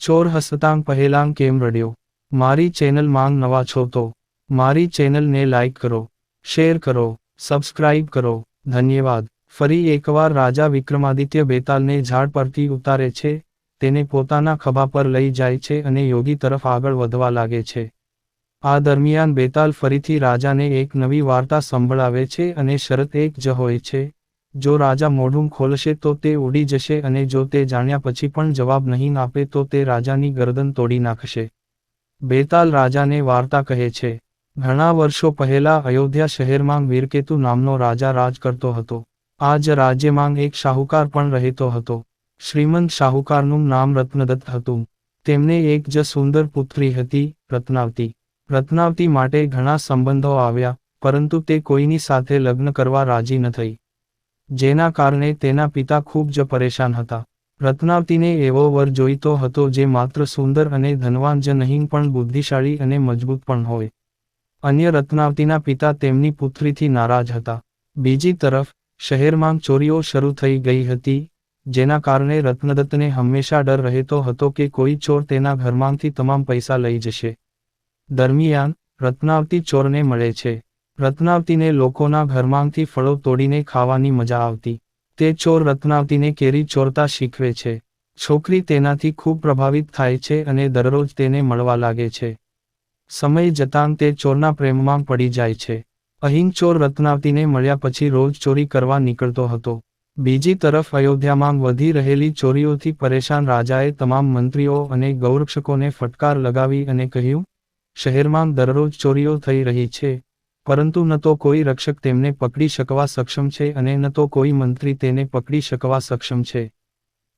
ચોર હસતાંગ પહેલાંગ કેમ રડ્યો? મારી ચેનલ માંગ નવા છો તો? મારી ચેનલને લાઇક કરો, શેર કરો, સબસ્ક્રાઇબ કરો. ધન્યવાદ. ફરી એકવાર રાજા વિક્રમાદિત્ય બેતાલને ઝાડ પરથી ઉતારે છે, તેને પોતાના ખભા પર લઈ જાય છે અને યોગી તરફ આગળ વધવા લાગે છે. આ દરમિયાન બેતાલ ફરીથી રાજાને એક નવી વાર્તા સંભળાવે છે અને શરત એક જ હોય છે. જો રાજા મોઢું ખોલશે તો તે ઉડી જશે અને જો તે જાણ્યા પછી પણ જવાબ નહીં આપે તો તે રાજાની ગરદન તોડી નાખશે. બેતાલ રાજાને વાર્તા કહે છે, ઘણા વર્ષો પહેલા અયોધ્યા શહેરમાં વીરકેતુ નામનો રાજા રાજ કરતો હતો. આ જ રાજ્યમાં એક શાહુકાર પણ રહેતો હતો. શ્રીમંત શાહુકારનું નામ રત્નદત્ત હતું. તેમને એક જ સુંદર પુત્રી હતી, રત્નાવતી. રત્નાવતી માટે ઘણા સંબંધો આવ્યા, પરંતુ તે કોઈની સાથે લગ્ન કરવા રાજી ન થઈ. જેના કારણે તેના પિતા ખૂબ જ પરેશાન હતા. રત્નાવતીને એવો વર જોઈતો હતો જે માત્ર સુંદર અને ધનવાન જ નહીં પણ બુદ્ધિશાળી અને મજબૂત પણ હોય. અન્ય રત્નાવતીના પિતા તેમની પુત્રીથી નારાજ હતા. બીજી તરફ, શહેરમાં ચોરીઓ શરૂ થઈ ગઈ હતી, જેના કારણે રત્નદત્તને હંમેશા ડર રહેતો હતો કે કોઈ ચોર તેના ઘરમાંથી તમામ પૈસા લઈ જશે. દરમિયાન, રત્નાવતી ચોરને મળે છે. રત્નાવતીને લોકોના ઘરમાંથી ફળો તોડીને ખાવાની મજા આવતી. તે ચોર રત્નાવતીને કેરી ચોરતા શીખવે છે. છોકરી તેનાથી ખૂબ પ્રભાવિત થાય છે અને દરરોજ તેને મળવા લાગે છે. સમય જતાં તે ચોરના પ્રેમમાં પડી જાય છે. અહીં ચોર રત્નાવતીને મળ્યા પછી રોજ ચોરી કરવા નીકળતો હતો. બીજી તરફ અયોધ્યામાં વધી રહેલી ચોરીઓથી પરેશાન રાજાએ તમામ મંત્રીઓ અને ગૌરક્ષકોને ફટકાર લગાવી અને કહ્યું, શહેરમાં દરરોજ ચોરીઓ થઈ રહી છે. પરંતુ ન તો કોઈ રક્ષક તેમને પકડી શકવા સક્ષમ છે અને ન તો કોઈ મંત્રી તેને પકડી શકવા સક્ષમ છે.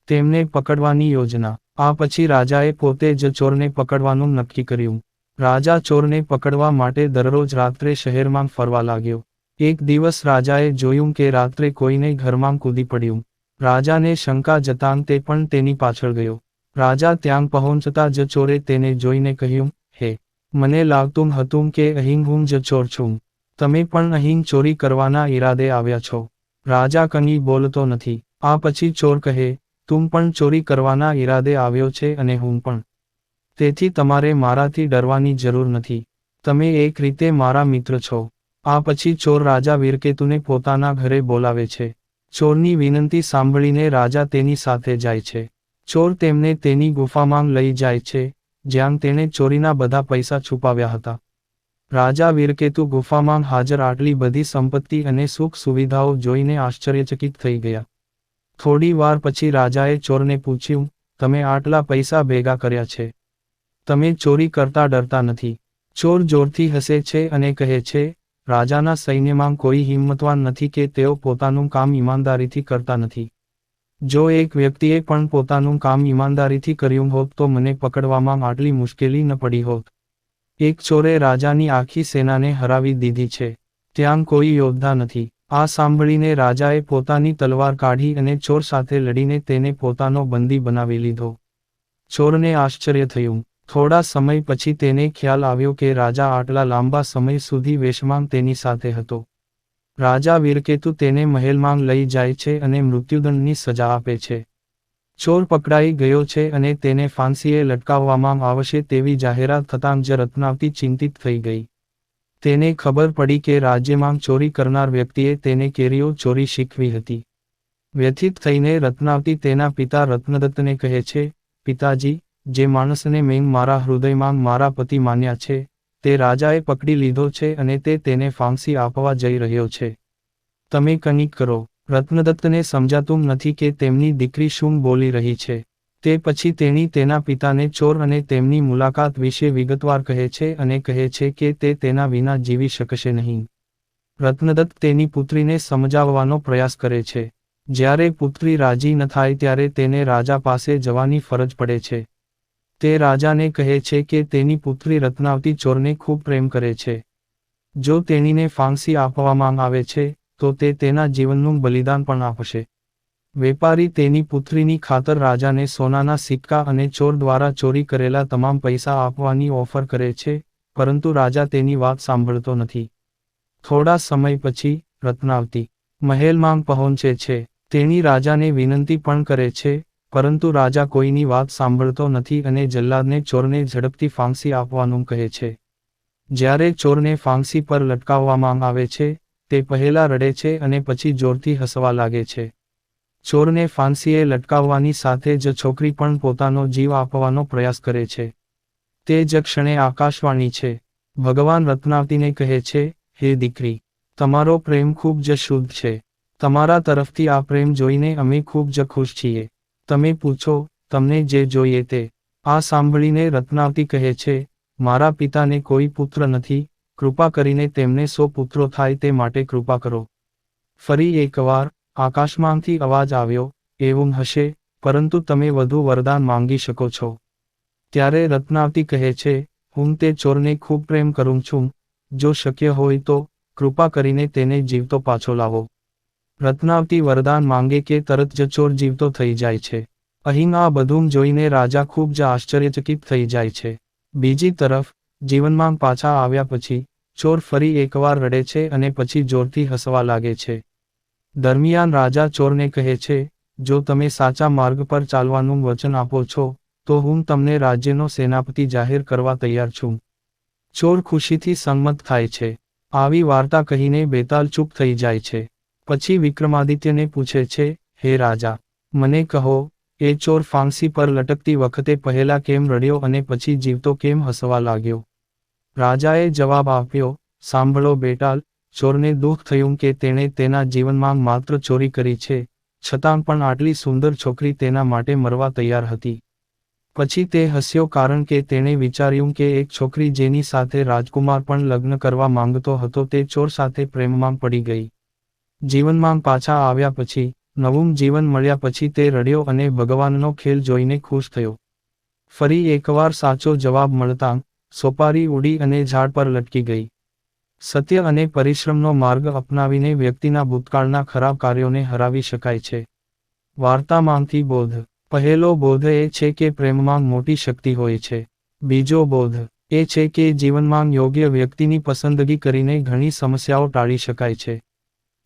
તેમને પકડવાની યોજના. આ પછી રાજાએ પોતે જ ચોરને પકડવાનું નક્કી કર્યું. રાજા ચોરને પકડવા માટે દરરોજ રાત્રે શહેરમાં ફરવા લાગ્યો. એક દિવસ રાજાએ જોયું કે રાત્રે કોઈને ઘરમાં કૂદી પડ્યું. રાજાને શંકા જતાં તે પણ તેની પાછળ ગયો. રાજા ત્યાં પહોંચતા જ ચોરે તેને જોઈને કહ્યું, હે મને લાગતું હતું કે અહીં હું જ ચોર છું. તમે પણ અહીં ચોરી કરવાના ઈરાદે આવ્યા છો. રાજા કંઈ બોલતો નથી. આ પછી ચોર કહે, તું પણ ચોરી કરવાના ઈરાદે આવ્યો છે અને હું પણ. તેથી તમારે મારાથી ડરવાની જરૂર નથી. તમે એક રીતે મારા મિત્ર છો. આ પછી ચોર રાજા વીરકેતુને પોતાના ઘરે બોલાવે છે. ચોરની વિનંતી સાંભળીને રાજા તેની સાથે જાય છે. ચોર તેમને તેની ગુફામાં લઈ જાય છે. જ્યાં તેણે ચોરીના બધા પૈસા છુપાવ્યા હતા. રાજા વીરકેતુ ગુફામાં હાજર આટલી બધી સંપત્તિ અને સુખ સુવિધાઓ જોઈને આશ્ચર્યચકિત થઈ ગયા. થોડી વાર પછી રાજાએ ચોરને પૂછ્યું, તમે આટલા પૈસા ભેગા કર્યા છે. તમે ચોરી કરતા ડરતા નથી. ચોર જોરથી હસે છે અને કહે છે, રાજાના સૈન્યમાં કોઈ હિંમતવાન નથી કે તેઓ પોતાનું કામ ઈમાનદારીથી કરતા નથી. જો એક વ્યક્તિએ પણ પોતાનું કામ ઈમાનદારીથી કર્યું હોત તો મને પકડવામાં આટલી મુશ્કેલી ન પડી હોત. એક ચોરે રાજાની આખી સેનાને હરાવી દીધી છે. ત્યાં કોઈ યોદ્ધા નથી. આ સાંભળીને રાજાએ પોતાની તલવાર કાઢી અને ચોર સાથે લડીને તેને પોતાનો બંદી બનાવી લીધો. ચોરને આશ્ચર્ય થયું. થોડા સમય પછી તેને ખ્યાલ આવ્યો કે રાજા આટલા લાંબા સમય સુધી વેશમાં તેની સાથે હતો. રાજા વીરકેતુ તેને મહેલમાં લઈ જાય છે અને મૃત્યુદંડની સજા આપે છે. ચોર પકડાઈ ગયો છે અને તેને ફાંસીએ લટકાવવામાં આવશે તેવી જાહેરાત થતાં જ રત્નાવતી ચિંતિત થઈ ગઈ. તેને ખબર પડી કે રાજ્યમાં ચોરી કરનાર વ્યક્તિએ તેને કેરીઓ ચોરી શીખવી હતી. વ્યથિત થઈને રત્નાવતી તેના પિતા રત્નદત્તને કહે છે, પિતાજી, જે માણસને મેં મારા હૃદયમાં મારા પતિ માન્યા છે તે રાજાએ પકડી લીધો છે અને તે તેને ફાંસી આપવા જઈ રહ્યો છે. તમે કંઈક કરો, રત્નદત્તને સમજાતું નથી કે તેમની દીકરી શું બોલી રહી છે. તે પછી તેણી તેના પિતાને ચોર અને તેમની મુલાકાત વિશે વિગતવાર કહે છે અને કહે છે કે તે તેના વિના જીવી શકશે નહીં. રત્નદત્ત તેની પુત્રીને સમજાવવાનો પ્રયાસ કરે છે. જ્યારે પુત્રી રાજી ન થાય ત્યારે તેને રાજા પાસે જવાની ફરજ પડે છે. તે રાજાને કહે છે કે તેની પુત્રી રત્નાવતી ચોરને ખૂબ પ્રેમ કરે છે. જો તેણીને ફાંસી આપવામાં આવે છે, તો તે તેના જીવનનું બલિદાન પણ આપશે. વેપારી તેની પુત્રીની ખાતર રાજાને સોનાના સિક્કા અને ચોર દ્વારા ચોરી કરેલા તમામ પૈસા આપવાની ઓફર કરે છે, પરંતુ રાજા તેની વાત સાંભળતો નથી. થોડા સમય પછી, રત્નાવતી મહેલમાં પહોંચે છે. તેણી રાજાને વિનંતી પણ કરે છે પરંતુ રાજા કોઈની વાત સાંભળતો નથી અને જલ્લાદને ચોરને ઝડપથી ફાંસી આપવાનું કહે છે. જ્યારે ચોરને ફાંસી પર લટકાવવામાં આવે છે, તે પહેલા રડે છે અને પછી જોરથી હસવા લાગે છે. ચોરને ફાંસીએ લટકાવવાની સાથે જ છોકરી પણ પોતાનો જીવ આપવાનો પ્રયાસ કરે છે. તે જ ક્ષણે આકાશવાણી છે. ભગવાન રત્નાવતીને કહે છે, હે દીકરી, તમારો પ્રેમ ખૂબ જ શુદ્ધ છે. તમારા તરફથી આ પ્રેમ જોઈને અમે ખૂબ જ ખુશ છીએ. તમે પૂછો, તમને જે જોઈએ તે. આ સાંભળીને રત્નાવતી કહે છે, મારા પિતાને કોઈ પુત્ર નથી, કૃપા કરીને તેમને સો પુત્રો થાય તે માટે કૃપા કરો. ફરી એકવાર આકાશમાંથી અવાજ આવ્યો, એવું હશે, પરંતુ તમે વધુ વરદાન માંગી શકો છો. ત્યારે રત્નાવતી કહે છે, હું તે ચોરને ખૂબ પ્રેમ કરું છું, જો શક્ય હોય તો કૃપા કરીને તેને જીવતો પાછો લાવો. રત્નાવતી વરદાન માંગે કે તરત જ ચોર જીવતો થઈ જાય છે. અહીં આ બધું જોઈને રાજા ખૂબ જ આશ્ચર્યચકિત થઈ જાય છે. બીજી તરફ, જીવનમાં પાછા આવ્યા પછી, ચોર ફરી એકવાર રડે છે અને પછી જોરથી હસવા લાગે છે. દરમિયાન રાજા ચોરને કહે છે, જો તમે સાચા માર્ગ પર ચાલવાનું વચન આપો છો, તો હું તમને રાજ્યનો સેનાપતિ જાહેર કરવા તૈયાર છું. ચોર ખુશીથી સંમત થાય છે. આવી વાર્તા કહીને બેતાલ ચૂપ થઈ જાય છે. પછી વિક્રમાદિત્યને પૂછે છે, હે રાજા, મને કહો, એ ચોર ફાંસી પર લટકતી વખતે પહેલા કેમ રડ્યો અને પછી જીવતો કેમ હસવા લાગ્યો? રાજાએ જવાબ આપ્યો, સાંભળો બેટાલ, ચોરને દુઃખ થયું કે તેણે તેના જીવનમાં માત્ર ચોરી કરી છે, છતાં પણ આટલી સુંદર છોકરી તેના માટે મરવા તૈયાર હતી. પછી તે હસ્યો કારણ કે તેણે વિચાર્યું કે એક છોકરી જેની સાથે રાજકુમાર પણ લગ્ન કરવા માંગતો હતો તે ચોર સાથે પ્રેમમાં પડી ગઈ. જીવનમાં પાછા આવ્યા પછી, નવું જીવન મળ્યા પછી તે રડ્યો અને ભગવાનનો ખેલ જોઈને ખુશ થયો. ફરી એકવાર સાચો જવાબ મળતા, સોપારી ઉડી અને ઝાડ પર લટકી ગઈ. સત્ય અને પરિશ્રમનો માર્ગ અપનાવીને વ્યક્તિના ભૂતકાળના ખરાબ કાર્યોને હરાવી શકાય છે. વાર્તામાંથી બોધ. પહેલો બોધ એ છે કે પ્રેમમાં મોટી શક્તિ હોય છે. બીજો બોધ એ છે કે જીવનમાં યોગ્ય વ્યક્તિની પસંદગી કરીને ઘણી સમસ્યાઓ ટાળી શકાય છે.